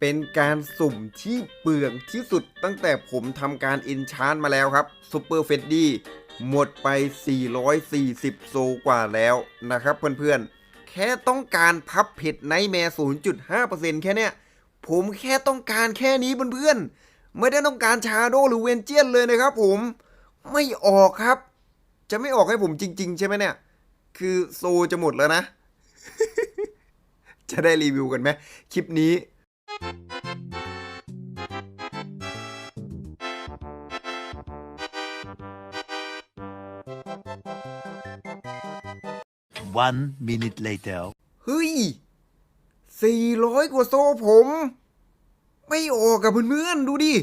เป็นการสุ่มที่เปลืองที่สุดตั้งแต่ผมทำการอินชานมาแล้วครับซูเปอร์เฟดดี้หมดไป 440 โซกว่าแล้วนะครับเพื่อนๆ แค่ต้องการพับเผ็ดไนแมร์0.5%แค่เนี้ย ผมแค่ต้องการแค่นี้เพื่อนๆ ไม่ได้ต้องการชาโดหรือเวนเจียนเลยนะครับผมไม่ออกครับ จะไม่ออกให้ผมจริง ๆ ใช่ไหมเนี่ย คือโซจะหมดแล้วนะ จะได้รีวิวกันไหมคลิปนี้ One minute later. เฮ้ย400กว่าโซผม ไม่ออกกับเพื่อนๆดูดิ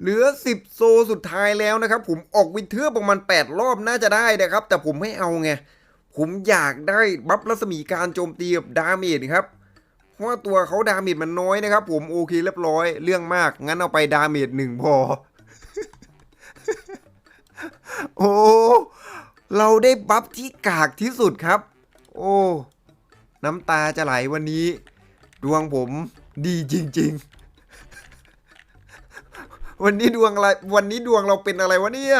เหลือ10โซสุดท้ายแล้วนะครับ ผมออกวินเทอร์ประมาณ8รอบน่าจะได้นะครับ แต่ผมไม่เอาไง ผมอยากได้บัฟรัศมีการโจมตีกับดาเมจครับเพราะว่าตัวเขาดาเมจมันน้อยนะครับ ผมโอเคเรียบร้อยเรื่องมาก งั้นเอาไปดาเมจหนึ่งพอ โอ้ เราได้บัฟที่กากที่สุดครับ โอ้ น้ำตาจะไหลวันนี้ ดวงผมดีจริง ๆ วันนี้ดวงอะไร วันนี้ดวงเราเป็นอะไรวะเนี่ย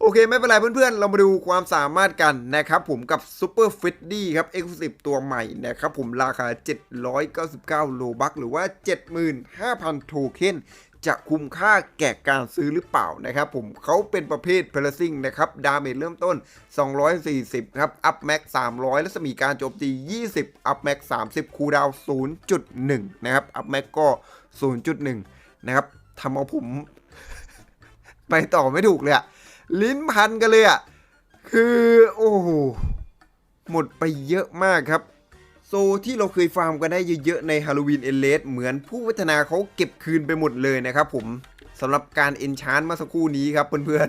โอเคไม่เป็นไรเพื่อนๆ เรามาดูความสามารถกันนะครับผมกับ Super f i t d y ครับ Exclusive ตัวใหม่นะครับผมราคา 799 โลบัคหรือว่า 75,000 โทเค็น จะคุ้มค่าแก่การซื้อหรือเปล่านะครับผมเขาเป็นประเภทเพลซิงนะครับ ดาเมจเริ่มต้น 240 ครับ อัพแม็ก300 และสมีการโจมตี 20 อัพแม็ก30 คูดาวน์0.1 นะครับ อัพแม็กก็ 0.1 นะครับทำเอาผม ไปต่อไม่ถูกเลยอะลิ้นพันกันเลยอะคือ โอ้โห หมดไปเยอะมากครับ โซที่เราเคยฟาร์มกันได้เยอะๆในฮาโลวีนเอเลสเหมือนผู้พัฒนาเขาเก็บคืนไปหมดเลยนะครับผมสำหรับการเอนชานเมื่อสักครู่นี้ครับเพื่อน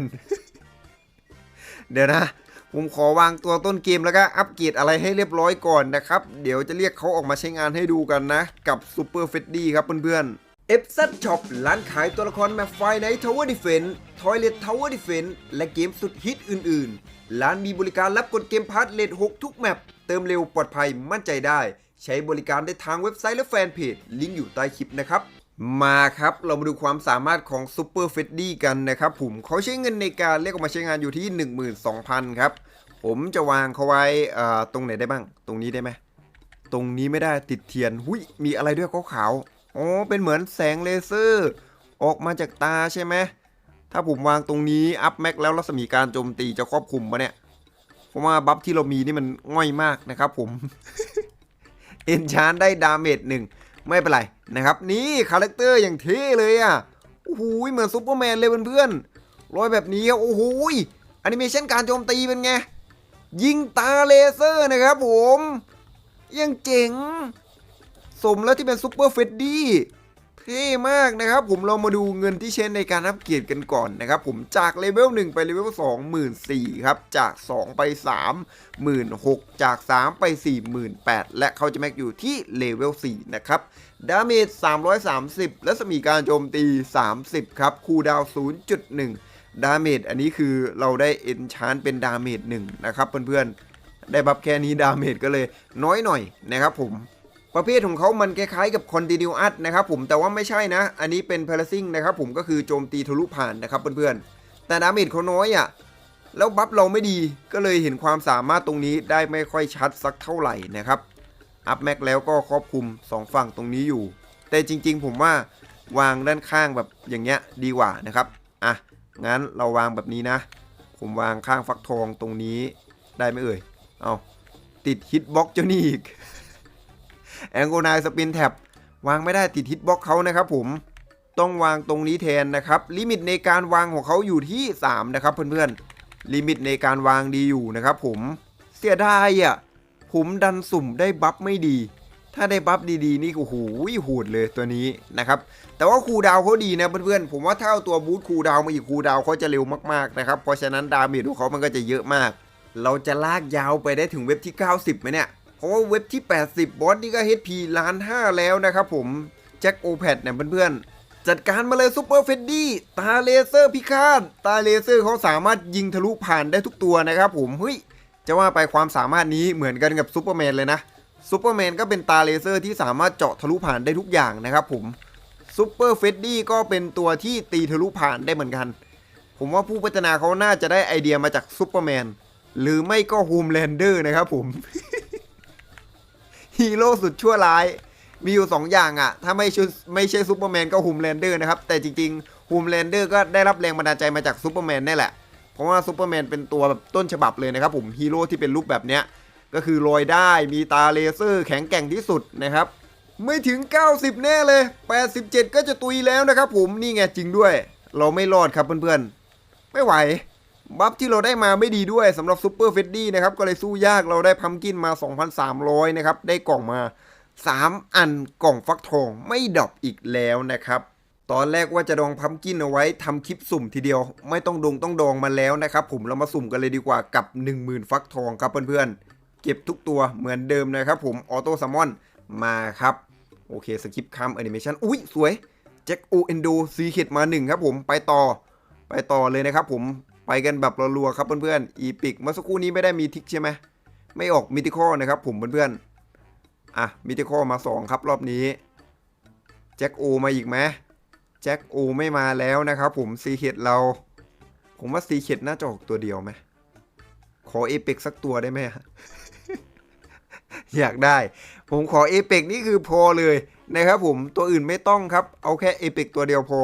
ๆ เดี๋ยวนะ ผมขอวางตัวต้นเกมแล้วก็อัปเกรดอะไรให้เรียบร้อยก่อนนะครับ เดี๋ยวจะเรียกเขาออกมาใช้งานให้ดูกันนะ กับซูเปอร์เฟดดี้ครับเพื่อนๆ เอฟซัช็อปร้านขายตัวละครแมปไฟใน Tower Defense Toilet Tower Defense และเกมสุดฮิตอื่นๆ ร้านมีบริการรับกดเกมพาร์ทเลท6ทุกแมป เติมเร็วปลอดภัยมั่นใจได้ ใช้บริการได้ทางเว็บไซต์และแฟนเพจ ลิงก์อยู่ใต้คลิปนะครับ มาครับเรามาดูความสามารถของ Super f e d d y กันนะครับผมเขาใช้เงินในการเรียกออกมาใช้งานอยู่ที่ 12,000 ครับ ผมจะวางเขาไว้ตรงไหนได้บ้าง ตรงนี้ได้ไหมตรงนี้ไม่ได้ติดเทียนหุยมีอะไรด้วยขาวๆ อ๋อเป็นเหมือนแสงเลเซอร์ ออกมาจากตาใช่ไหมถ้าผมวางตรงนี้อัพแม็กแล้วรัศมีการโจมตีจะครอบคลุมปะเนี่ยเพราะว่าบัฟที่เรามีนี่มันง่อยมากนะครับผมเอนชานได้ดาเมจหนึ่งไม่เป็นไรนะครับ นี่คาแรคเตอร์อย่างเท่เลยอะโอ้โหเหมือนซูเปอร์แมนเลยเพื่อนๆรอยแบบนี้ครับโอ้โหแอนิเมชันการโจมตีเป็นไงยิงตาเลเซอร์นะครับผมยังเจ๋ง สมแล้วที่เป็นซูเปอร์เฟดดี้เท่มากนะครับผมเรามาดูเงินที่ใช้ในการอัปเกรดกันก่อนนะครับผมจากเลเวล1ไปเลเวล2 4 0ครับจาก 2 ไป3 6 0 0จาก 3 ไป 4 8 0 0และเขาจะแม็กอยู่ที่เลเวล4นะครับดาเมจ330 และสมีการโจมตี 30 ครับคูดาวน์0.1 ดาเมจอันนี้คือเราได้เอนชานเป็นดาเมจ1นะครับเพื่อนๆ ได้บัฟแค่นี้ดาเมจก็เลยน้อยหน่อยนะครับผม ประเภทของเขามันคล้ายๆกับ Continuous นะครับผมแต่ว่าไม่ใช่นะ อันนี้เป็น p a r a s i n g นะครับผมก็คือโจมตีทะลุผ่านนะครับเพื่อนๆ แต่ดาเมจเขาน้อยอะ่ะแล้วบัฟเราไม่ดีก็เลยเห็นความสามารถตรงนี้ได้ไม่ค่อยชัดสักเท่าไหร่นะครับ อัพแม็กแล้วก็ครอบคลุม 2 ฝั่งตรงนี้อยู่ แต่จริงๆผมว่าวางด้านข้างแบบอย่างเงี้ยดีกว่านะครับอะงั้นเราวางแบบนี้นะ ผมวางข้างฟักทองตรงนี้ได้ไหมเอ่ยเอาติดฮิตบ็อกเจ้านี่อีก แองโกนายสปินแท็บวางไม่ได้ติดฮิตบ็อกเขานะครับผมต้องวางตรงนี้แทนนะครับลิมิตในการวางของเขาอยู่ที่ 3 นะครับ เพื่อนๆลิมิตในการวางดีอยู่นะครับผมเสียดายอะผมดันสุ่มได้บัฟไม่ดี ถ้าได้บัฟดีๆ นี่โอ้โหโหดเลยตัวนี้นะครับ แต่ว่าคูดาวเขาดีนะเพื่อนๆผมว่าถ้าเอาตัวบูทคูดาวมาอีกคูดาวเขาจะเร็วมากๆนะครับเพราะฉะนั้นดาเมจของเขามันก็จะเยอะมาก เราจะลากยาวไปได้ถึงเว็บที่ 90ไหมเนี่ย เพราะว่าเว็บที่ 80 บอสนี่ก็ HP ล้านห้าแล้วนะครับผม แจ็คโอแพดเนี่ยเพื่อนๆ จัดการมาเลยซูเปอร์เฟดดี้ตาเลเซอร์พิฆาต ตาเลเซอร์เขาสามารถยิงทะลุผ่านได้ทุกตัวนะครับผมเฮ้ยจะว่าไปความสามารถนี้เหมือนกันกับซูเปอร์แมนเลยนะซูเปอร์แมนก็เป็นตาเลเซอร์ที่สามารถเจาะทะลุผ่านได้ทุกอย่างนะครับผมซูเปอร์เฟดดี้ก็เป็นตัวที่ตีทะลุผ่านได้เหมือนกัน ผมว่าผู้พัฒนาเขาน่าจะได้ไอเดียมาจากซูเปอร์แมนหรือไม่ก็ฮูมแลนเดอร์นะครับผม ฮีโร่สุดชั่วร้าย มีอยู่ 2 อย่างอะ่ะ ถ้าไม่ใช่ไม่ใช่ซูเปอร์แมนก็ฮูมแลนเดอร์นะครับ แต่จริงๆฮูมแลนเดอร์ก็ได้รับแรงบันดาลใจมาจากซูเปอร์แมนนี่แหละ เพราะว่าซูเปอร์แมนเป็นตัวแบบต้นฉบับเลยนะครับผมฮีโร่ที่เป็นรูปแบบเนี้ยก็คือลอยได้มีตาเลเซอร์แข็งแกร่งที่สุดนะครับ ไม่ถึง 90 แน่เลย 87 ก็จะตุยแล้วนะครับผมนี่ไงจริงด้วย เราไม่รอดครับเพื่อนๆ ไม่ไหว บัฟที่เราได้มาไม่ดีด้วยสำหรับซูเปอร์เฟดดี้นะครับก็เลยสู้ยากเราได้พัมกินมา 2,300 นะครับ ได้กล่องมา 3 อันกล่องฟักทองไม่ดรอปอีกแล้วนะครับตอนแรกว่าจะดองพัมกินเอาไว้ทำคลิปสุ่มทีเดียว ไม่ต้องดองต้องดองมาแล้วนะครับผมเรามาสุ่มกันเลยดีกว่ากับ 10,000 ฟักทองครับเพื่อนๆ เก็บทุกตัวเหมือนเดิมนะครับผมออโต้ซัมมอนมาครับ โอเคสกิปคัมแอนิเมชันอุ้ยสวยแจ็คโอเอนโดซีเข็ดมาหนึ่งครับผมไปต่อไปต่อเลยนะครับผม ไปกันแบบรัวๆครับเพื่อนๆอีพิกเมื่อสักครู่นี้ไม่ได้มีทิกใช่ไหมไม่ออกมิติคอนะครับผมเพื่อนๆอะมิติคอมา 2 ครับรอบนี้แจ็คโอมาอีกไหมแจ็คโอไม่มาแล้วนะครับผมซีเข็ดเรา ผมว่าซีเข็ดน่าจะออกตัวเดียวไหมขอเอพิกสักตัวได้ไหมอยากได้ ผมขอเอ e ปกนี่คือพอเลยนะครับผมตัวอื่นไม่ต้องครับ เอาแค่เอ e ปกตัวเดียวพอ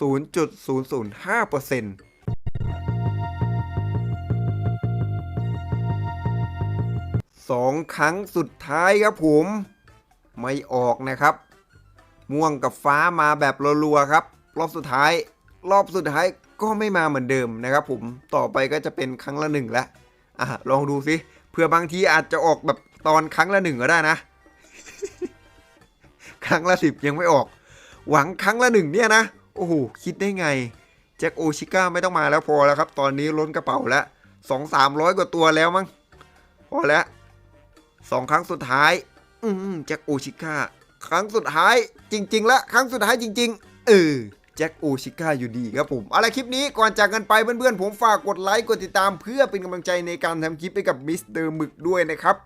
0.005% สองครั้งสุดท้ายครับผม ไม่ออกนะครับ ม่วงกับฟ้ามาแบบรัวๆครับ รอบสุดท้าย รอบสุดท้ายก็ไม่มาเหมือนเดิมนะครับผมต่อไปก็จะเป็นครั้งละหนึ่งแล้วอะลองดูสิเผื่อบางทีอาจจะออกแบบตอนครั้งละหนึ่งก็ได้นะ ครั้งละสิบยังไม่ออก หวังครั้งละหนึ่งเนี่ยนะโอ้โหคิดได้ไงแจ็คโอชิก้าไม่ต้องมาแล้วพอแล้วครับ ตอนนี้ล้นกระเป๋าแล้วสองสามร้อยกว่าตัวแล้วมั้งพอแล้ว สองครั้งสุดท้าย อืมแจ็คโอชิก้าครั้งสุดท้ายจริงๆแล้วครั้งสุดท้ายจริง ๆ เออแจ็คโอชิก้าอยู่ดีครับผมอะไรคลิปนี้ก่อนจากกันไปเพื่อนๆ ผมฝากกดไลค์ กดติดตามเพื่อเป็นกำลังใจในการทำคลิปให้กับมิสเตอร์หมึกด้วยนะครับ